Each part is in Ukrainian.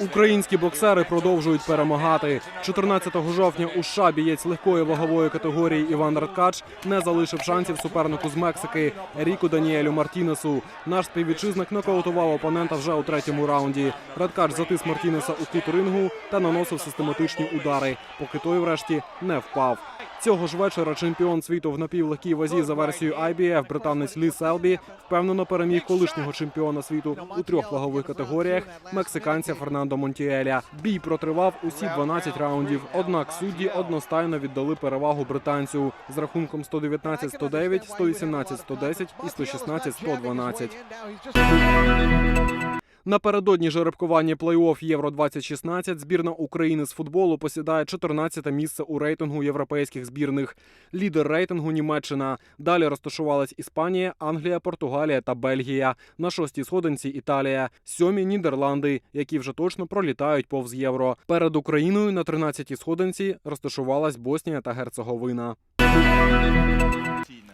Українські боксери продовжують перемагати. 14 жовтня у США бієць легкої вагової категорії Іван Радкач не залишив шансів супернику з Мексики Ріку Даніелю Мартінесу. Наш співвітчизник нокаутував опонента вже у третьому раунді. Радкач затис Мартінеса у кут рингу та наносив систематичні удари, поки той врешті не впав. Цього ж вечора чемпіон світу в напівлегкій вазі за версією IBF британець Лі Селбі впевнено переміг колишнього чемпіона світу у трьох вагових категоріях мексиканця Фернандо Монтіеля. Бій протривав усі 12 раундів. Однак судді одностайно віддали перевагу британцю з рахунком 119-109, 118-110 і 116-112. Напередодні жеребкування плей-офф Євро 2016 збірна України з футболу посідає 14 місце у рейтингу європейських збірних. Лідер рейтингу Німеччина. Далі розташувались Іспанія, Англія, Португалія та Бельгія. На шостій сходинці Італія, сьомі Нідерланди, які вже точно пролітають повз євро. Перед Україною на 13-й сходинці розташувалась Боснія та Герцеговина.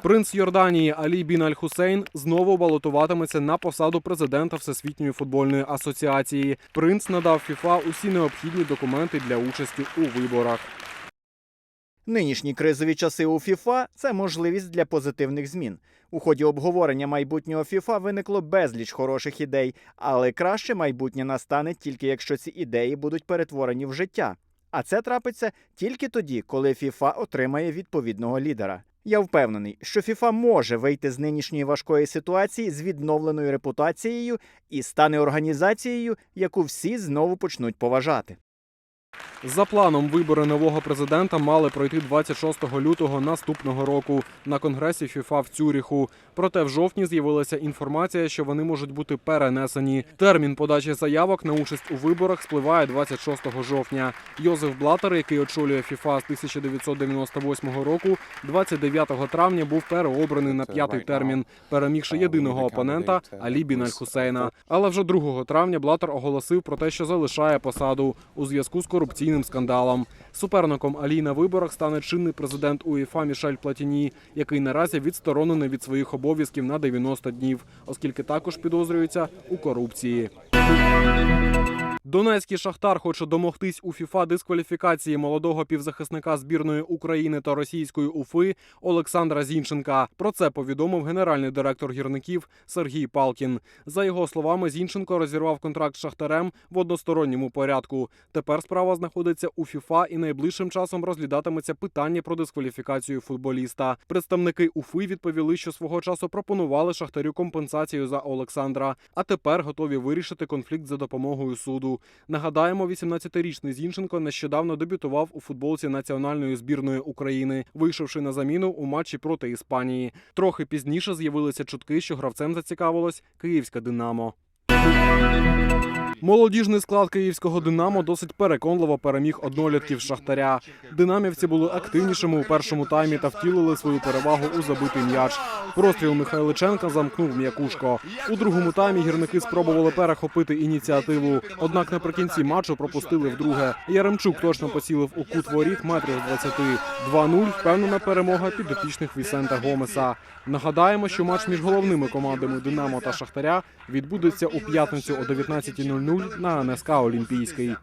Принц Йорданії Алі Бін Аль Хусейн знову балотуватиметься на посаду президента Всесвітньої футбольної асоціації. Принц надав ФІФА усі необхідні документи для участі у виборах. Нинішні кризові часи у ФІФА це можливість для позитивних змін. У ході обговорення майбутнього ФІФА виникло безліч хороших ідей, але краще майбутнє настане тільки якщо ці ідеї будуть перетворені в життя. А це трапиться тільки тоді, коли ФІФА отримає відповідного лідера. Я впевнений, що ФІФА може вийти з нинішньої важкої ситуації з відновленою репутацією і стане організацією, яку всі знову почнуть поважати. За планом, вибори нового президента мали пройти 26 лютого наступного року на конгресі ФІФА в Цюріху. Проте в жовтні з'явилася інформація, що вони можуть бути перенесені. Термін подачі заявок на участь у виборах спливає 26 жовтня. Йозеф Блатер, який очолює ФІФА з 1998 року, 29 травня був переобраний на п'ятий термін, перемігши єдиного опонента Алі Бін Аль Хусейна. Але вже 2 травня Блатер оголосив про те, що залишає посаду у зв'язку з корупційним скандалом. Суперником Алі на виборах стане чинний президент УЄФА Мішель Платіні, який наразі відсторонений від своїх обов'язків на 90 днів, оскільки також підозрюється у корупції. Донецький шахтар хоче домогтись у ФІФА дискваліфікації молодого півзахисника збірної України та російської УФИ Олександра Зінченка. Про це повідомив генеральний директор гірників Сергій Палкін. За його словами, Зінченко розірвав контракт з шахтарем в односторонньому порядку. Тепер справа знаходиться у ФІФА і найближчим часом розглядатиметься питання про дискваліфікацію футболіста. Представники УФИ відповіли, що свого часу пропонували шахтарю компенсацію за Олександра, а тепер готові вирішити конфлікт за допомогою суду. Нагадаємо, 18-річний Зінченко нещодавно дебютував у футболці національної збірної України, вийшовши на заміну у матчі проти Іспанії. Трохи пізніше з'явилися чутки, що гравцем зацікавилось київське Динамо. Молодіжний склад київського Динамо досить переконливо переміг однолітків Шахтаря. Динамівці були активнішими у першому таймі та втілили свою перевагу у забитий м'яч. Простріл Михайличенка замкнув м'якушко. У другому таймі гірники спробували перехопити ініціативу. Однак наприкінці матчу пропустили вдруге. Яремчук точно поцілив у кут воріт метрів з 20. 2-0 впевнена перемога підопічних Вісента Гомеса. Нагадаємо, що матч між головними командами Динамо та Шахтаря відбудеться у п'ятницю о 19.00 на НСК Олімпійський.